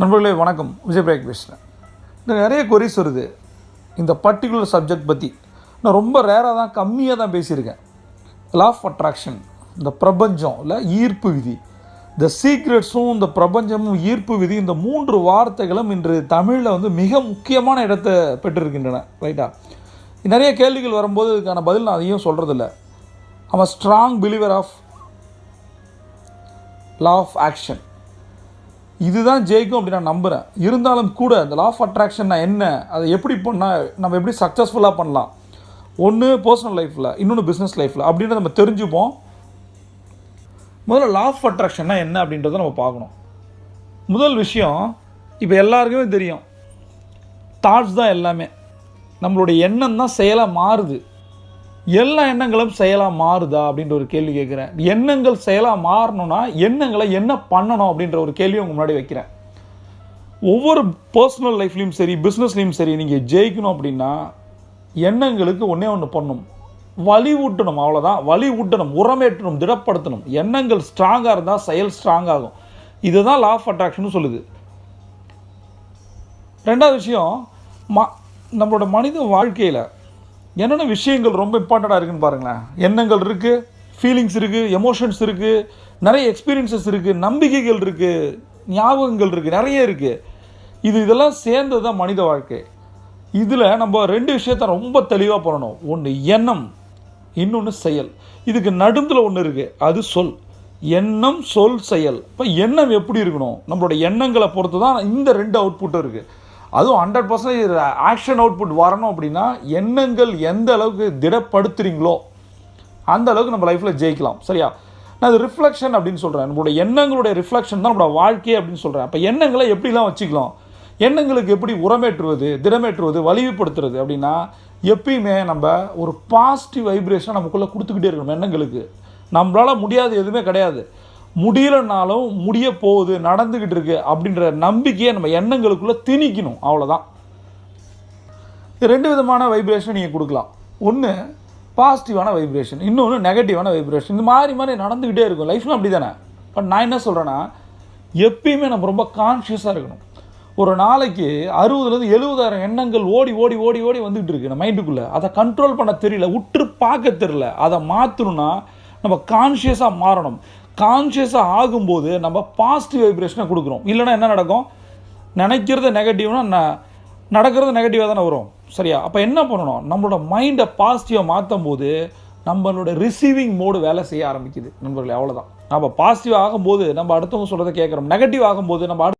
நண்பர்களே வணக்கம். விஜய் பிரேக் பேசுகிறேன் இந்த நிறைய கொரிஸ் வருது. இந்த பர்டிகுலர் சப்ஜெக்ட் பற்றி நான் ரொம்ப ரேராக தான் கம்மியாக தான் பேசியிருக்கேன். லா ஆஃப் அட்ராக்ஷன் இந்த பிரபஞ்சம் இல்லை ஈர்ப்பு விதி. இந்த சீக்ரெட்ஸும் இந்த பிரபஞ்சமும் ஈர்ப்பு விதி இந்த மூன்று வார்த்தைகளும் இன்று தமிழில் வந்து மிக முக்கியமான இடத்தை பெற்றிருக்கின்றன. ரைட்டா நிறைய கேள்விகள் வரும்போது இதுக்கான பதில் நான் அதையும் சொல்கிறதில்ல அவன் strong believer of law of action இதுதான் ஜெயிக்கும் அப்படி நான் நம்புகிறேன் இருந்தாலும் கூட இந்த லா ஆஃப் அட்ராக்ஷன்னா என்ன? அதை எப்படி பண்ணால் நம்ம எப்படி சக்ஸஸ்ஃபுல்லாக பண்ணலாம்? ஒன்று பர்சனல் லைஃப்பில் இன்னொன்று பிஸ்னஸ் லைஃப்பில் அப்படின்றத நம்ம தெரிஞ்சுப்போம். முதல்ல லா ஆஃப் அட்ராக்ஷன்னா என்ன அப்படின்றத நம்ம பார்க்கணும். முதல் விஷயம் இப்போ எல்லாருக்குமே தெரியும். தாட்ஸ் தான் எல்லாமே. நம்மளுடைய எண்ணம் தான் செயலாக மாறுது. எல்லா எண்ணங்களும் செயலாக மாறுதா அப்படின்ற ஒரு கேள்வி கேட்குறேன். எண்ணங்கள் செயலாக மாறணும்னா எண்ணங்களை என்ன பண்ணணும் அப்படின்ற ஒரு கேள்வி உங்கள் முன்னாடி வைக்கிறேன். ஒவ்வொரு பர்சனல் லைஃப்லையும் சரி பிஸ்னஸ்லையும் சரி நீங்கள் ஜெயிக்கணும் அப்படின்னா எண்ணங்களுக்கு ஒன்றே ஒன்று பண்ணணும். வலி ஊட்டணும் அவ்வளோதான் வலி ஊட்டணும் உரமேற்றணும் திடப்படுத்தணும். எண்ணங்கள் ஸ்ட்ராங்காக இருந்தால் செயல் ஸ்ட்ராங் ஆகும். இதுதான் லா ஆஃப் அட்ராக்ஷன் சொல்லுது. ரெண்டாவது விஷயம் ம நம்மளோட மனித வாழ்க்கையில் என்னென்ன விஷயங்கள் ரொம்ப இம்பார்ட்டண்ட்டாக இருக்குன்னு பாருங்களேன். எண்ணங்கள் இருக்குது ஃபீலிங்ஸ் இருக்குது எமோஷன்ஸ் இருக்குது நிறைய எக்ஸ்பீரியன்சஸ் இருக்குது நம்பிக்கைகள் இருக்குது ஞாபகங்கள் இருக்குது நிறைய இருக்குது இது இதெல்லாம் சேர்ந்தது தான் மனித வாழ்க்கை. இதில் நம்ம ரெண்டு விஷயத்த ரொம்ப தெளிவாக பண்ணணும். ஒன்று எண்ணம் இன்னொன்று செயல். இதுக்கு நடுந்தில் ஒன்று இருக்குது அது சொல். எண்ணம் சொல் செயல். இப்போ எண்ணம் எப்படி இருக்கணும்? நம்மளோட எண்ணங்களை பொறுத்து தான் இந்த ரெண்டு அவுட்புட்டும் இருக்குது அதுவும் ஹண்ட்ரட் பர்சன்டேஜ் ஆக்ஷன் அவுட்புட் வரணும் அப்படின்னா எண்ணங்கள் எந்த அளவுக்கு திடப்படுத்துறீங்களோ அந்த அளவுக்கு நம்ம லைஃப்பில் ஜெயிக்கலாம். சரியா? நான் அது ரிஃப்ளெக்ஷன் அப்படின்னு சொல்கிறேன் நம்மளோட எண்ணங்களுடைய ரிஃப்ளெக்ஷன் தான் நம்மளோட வாழ்க்கை அப்படின்னு சொல்கிறேன் அப்போ எண்ணங்களை எப்படிலாம் வச்சுக்கலாம்? எண்ணங்களுக்கு எப்படி உரமேற்றுவது திடமேற்றுவது வலிவுப்படுத்துறது அப்படின்னா எப்பயுமே நம்ம ஒரு பாசிட்டிவ் வைப்ரேஷன் நமக்குள்ளே கொடுத்துக்கிட்டே இருக்கணும் எண்ணங்களுக்கு. நம்மளால் முடியாது எதுவுமே கிடையாது. முடியலனாலும் முடிய போகுது நடந்துக்கிட்டு இருக்கு அப்படின்ற நம்பிக்கையை நம்ம எண்ணங்களுக்குள்ளே திணிக்கணும். அவ்வளோதான் ரெண்டு விதமான வைப்ரேஷன் நீங்கள் கொடுக்கலாம். ஒன்று பாசிட்டிவான வைப்ரேஷன் இன்னொன்று நெகட்டிவான வைப்ரேஷன் இந்த மாதிரி மாதிரி நடந்துக்கிட்டே இருக்கும். லைஃப்லாம் அப்படி தானே பட் நான் என்ன சொல்கிறேன்னா எப்பயுமே நம்ம ரொம்ப கான்ஷியஸாக இருக்கணும். ஒரு நாளைக்கு அறுபதுலேருந்து எழுபதாயிரம் எண்ணங்கள் ஓடி ஓடி ஓடி ஓடி வந்துகிட்டு இருக்கு. நம்ம மைண்டுக்குள்ளே அதை கண்ட்ரோல் பண்ண தெரியல உற்று பார்க்க தெரியல. அதை மாற்றணும்னா நம்ம கான்ஷியஸாக மாறணும். கான்ஷியஸாக ஆகும்போது நம்ம பாசிட்டிவ் வைப்ரேஷனை கொடுக்குறோம். இல்லைன்னா என்ன நடக்கும்? நினைக்கிறது நெகட்டிவ்னா ந- நடக்கிறது நெகட்டிவாக தானே வரும். சரியா? அப்போ என்ன பண்ணணும்? நம்மளோட மைண்டை பாசிட்டிவாக மாற்றும் போது நம்மளோட ரிசீவிங் மோடு வேலை செய்ய ஆரம்பிக்குது. நண்பர்களே அவ்வளோதான் நம்ம பாசிட்டிவ் ஆகும்போது நம்ம அடுத்தவங்க சொல்கிறத கேட்குறோம். நெகட்டிவ் ஆகும்போது நம்ம அடுத்த